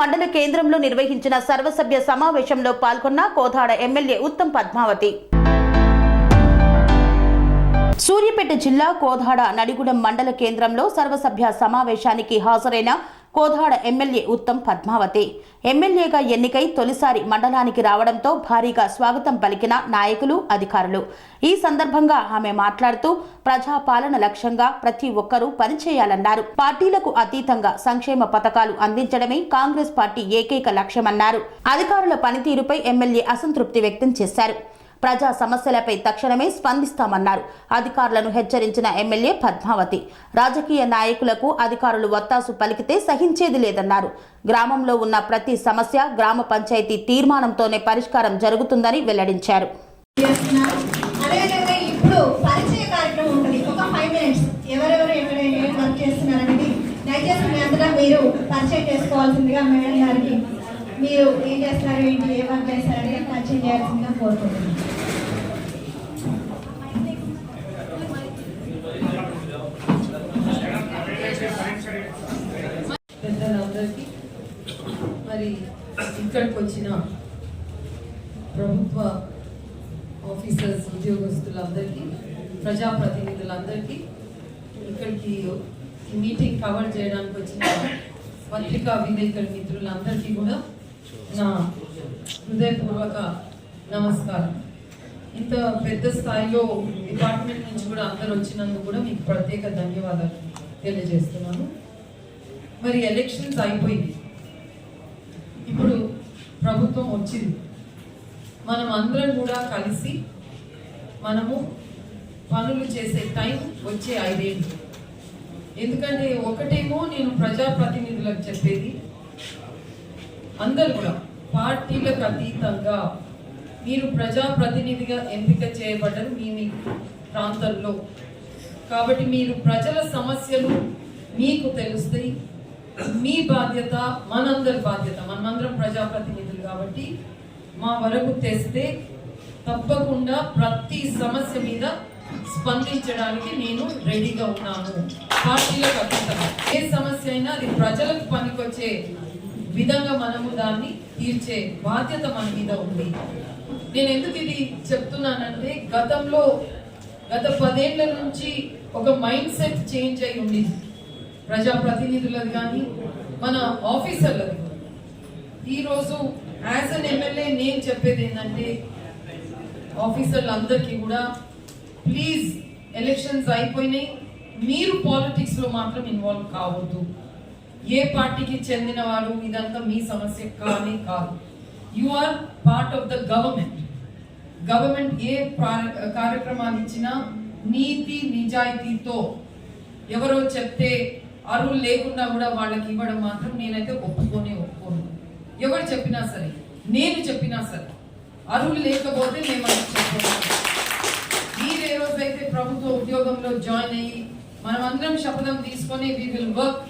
మండల కేంద్రంలో నిర్వహించిన సర్వసభ్య సమావేశంలో పాల్గొన్న కోదాడ ఎమ్మెల్యే ఉత్తమ్ పద్మావతి. సూర్యాపేట జిల్లా కోదాడ నడిగుడెం మండల కేంద్రంలో సర్వసభ్య సమావేశానికి హాజరైన కోదాడ ఎమ్మెల్యే ఉత్తమ్ పద్మావతి. ఎమ్మెల్యేగా ఎన్నికై తొలిసారి మండలానికి రావడంతో భారీగా స్వాగతం పలికిన నాయకులు అధికారులు. ఈ సందర్భంగా ఆమె మాట్లాడుతూ ప్రజాపాలన లక్ష్యంగా ప్రతి ఒక్కరూ పనిచేయాలన్నారు. పార్టీలకు అతీతంగా సంక్షేమ పథకాలు అందించడమే కాంగ్రెస్ పార్టీ ఏకైక లక్ష్యమన్నారు. అధికారుల పనితీరుపై ఎమ్మెల్యే అసంతృప్తి వ్యక్తం చేశారు. ప్రజా సమస్యలపై తక్షణమే స్పందిస్తామన్నారు. అధికారులను హెచ్చరించిన ఎమ్మెల్యే పద్మావతి. రాజకీయ నాయకులకు అధికారులు వత్తాసు పలికితే సహించేది లేదన్నారు. గ్రామంలో ఉన్న ప్రతి సమస్య గ్రామ పంచాయతీ తీర్మానంతోనే పరిష్కారం జరుగుతుందని వెల్లడించారు. ఇప్పుడు పరిచయ కార్యక్రమం ఉంటుంది. ఒక ఫైవ్ మినిట్స్ ఎవరెవరు ఎక్కడ ఏం వర్క్ చేస్తున్నారు దయచేసి మీ అందరూ మీరు పరిచయం చేసుకోవాల్సిందిగా మేడం గారికి మీరు ఏం చేస్తారు ఏంటి ఏ వర్క్ చేస్తారు అనేది పరిచయం చేయాల్సిందిగా కోరుకుంటున్నాను పెద్దలందరికీ మరి ఇక్కడికి వచ్చిన ప్రభుత్వ ఆఫీసర్స్ ఉద్యోగస్తులందరికీ ప్రజాప్రతినిధులందరికీ ఇక్కడికి ఈ మీటింగ్ కవర్ చేయడానికి వచ్చిన పత్రికా విలేకరు మిత్రులందరికీ కూడా నా హృదయపూర్వక నమస్కారం. ఇంత పెద్ద స్థాయిలో డిపార్ట్మెంట్ నుంచి కూడా అందరు వచ్చినందుకు కూడా మీకు ప్రత్యేక ధన్యవాదాలు తెలియజేస్తున్నాను. మరి ఎలక్షన్స్ అయిపోయింది. ఇప్పుడు ప్రభుత్వం వచ్చింది. మనం అందరం కూడా కలిసి మనము పనులు చేసే టైం వచ్చే ఐదేళ్ళు ఎందుకంటే ఒకటేమో నేను ప్రజాప్రతినిధులకు చెప్పేది అందరు కూడా పార్టీలకు అతీతంగా మీరు ప్రజాప్రతినిధిగా ఎంపిక చేయబడ్డరు మీ మీ ప్రాంతంలో. కాబట్టి మీరు ప్రజల సమస్యలు మీకు తెలుస్తాయి. మీ బాధ్యత మనందరి బాధ్యత. మనమందరం ప్రజాప్రతినిధులు కాబట్టి మా వరకు తెస్తే తప్పకుండా ప్రతి సమస్య మీద స్పందించడానికి నేను రెడీగా ఉన్నాను. పార్టీలకు అతీతంగా. ఏ సమస్య అయినా అది ప్రజలకు పనికొచ్చే విధంగా మనము దాన్ని తీర్చే బాధ్యత మన మీద ఉంది. నేను ఎందుకు ఇది చెప్తున్నానంటే గతంలో గత పదేళ్ళ నుంచి ఒక మైండ్ సెట్ చేంజ్ అయి ఉంది ప్రజాప్రతినిధులది కానీ మన ఆఫీసర్లది ఈరోజు యాజ్ అన్ ఎమ్మెల్యే నేను చెప్పేది ఏంటంటే ఆఫీసర్లందరికీ కూడా ప్లీజ్ ఎలక్షన్స్ అయిపోయినాయి. మీరు పాలిటిక్స్లో మాత్రం ఇన్వాల్వ్ కావద్దు. ఏ పార్టీకి చెందిన వారు ఇదంతా మీ సమస్య కానీ కాదు. You are part of the government government ఏ కార్యక్రమాలు ఇచ్చినా నీతి నిజాయితీతో ఎవరో చెప్తే అరువులు లేకుండా కూడా వాళ్ళకి ఇవ్వడం మాత్రం నేనైతే ఒప్పుకొని ఒప్పుకోను. ఎవరు చెప్పినా సరే నేను చెప్పినా సరే అరువులు లేకపోతే మేము అది చెప్పను మీరు ఏ రోజైతే ప్రభుత్వ ఉద్యోగంలో జాయిన్ అయ్యి మనం అందరం శపథం తీసుకొని వీ విల్ వర్క్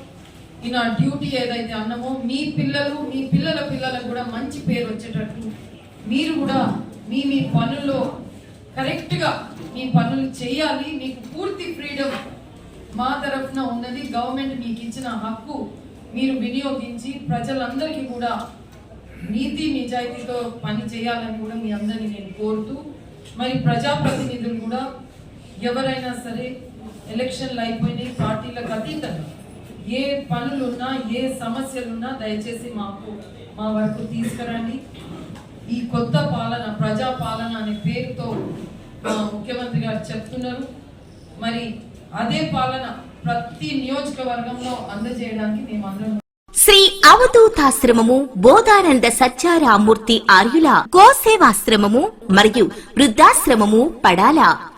నా డ్యూటీ ఏదైతే అన్నామో మీ పిల్లలు మీ పిల్లల పిల్లలకు కూడా మంచి పేరు వచ్చేటట్టు మీరు కూడా మీ మీ పనుల్లో కరెక్ట్గా మీ పనులు చేయాలి. మీకు పూర్తి ఫ్రీడమ్ మా తరఫున ఉన్నది. గవర్నమెంట్ మీకు ఇచ్చిన హక్కు మీరు వినియోగించి ప్రజలందరికీ కూడా నీతి నిజాయితీతో పని చేయాలని కూడా మీ అందరినీ నేను కోరుతూ మరి ప్రజాప్రతినిధులు కూడా ఎవరైనా సరే ఎలక్షన్లు అయిపోయినాయి. పార్టీలకు అతీతంగా ఏ పనులున్నా ఏ సమస్యలున్నా దయచేసి మాకు మా వరకు తీసుకురండి. ఈ కొత్త పాలన ప్రజా పాలన అనే పేరుతో మా ముఖ్యమంత్రి గారు చెప్తున్నారు. మరి అదే పాలన ప్రతి నియోజకవర్గంలో అందజేయడానికి మేమందరం శ్రీ అవధూతాశ్రమము బోధానంద సత్యారామూర్తి ఆర్యుల గోసేవాశ్రమము మరియు వృద్ధాశ్రమము పడాల.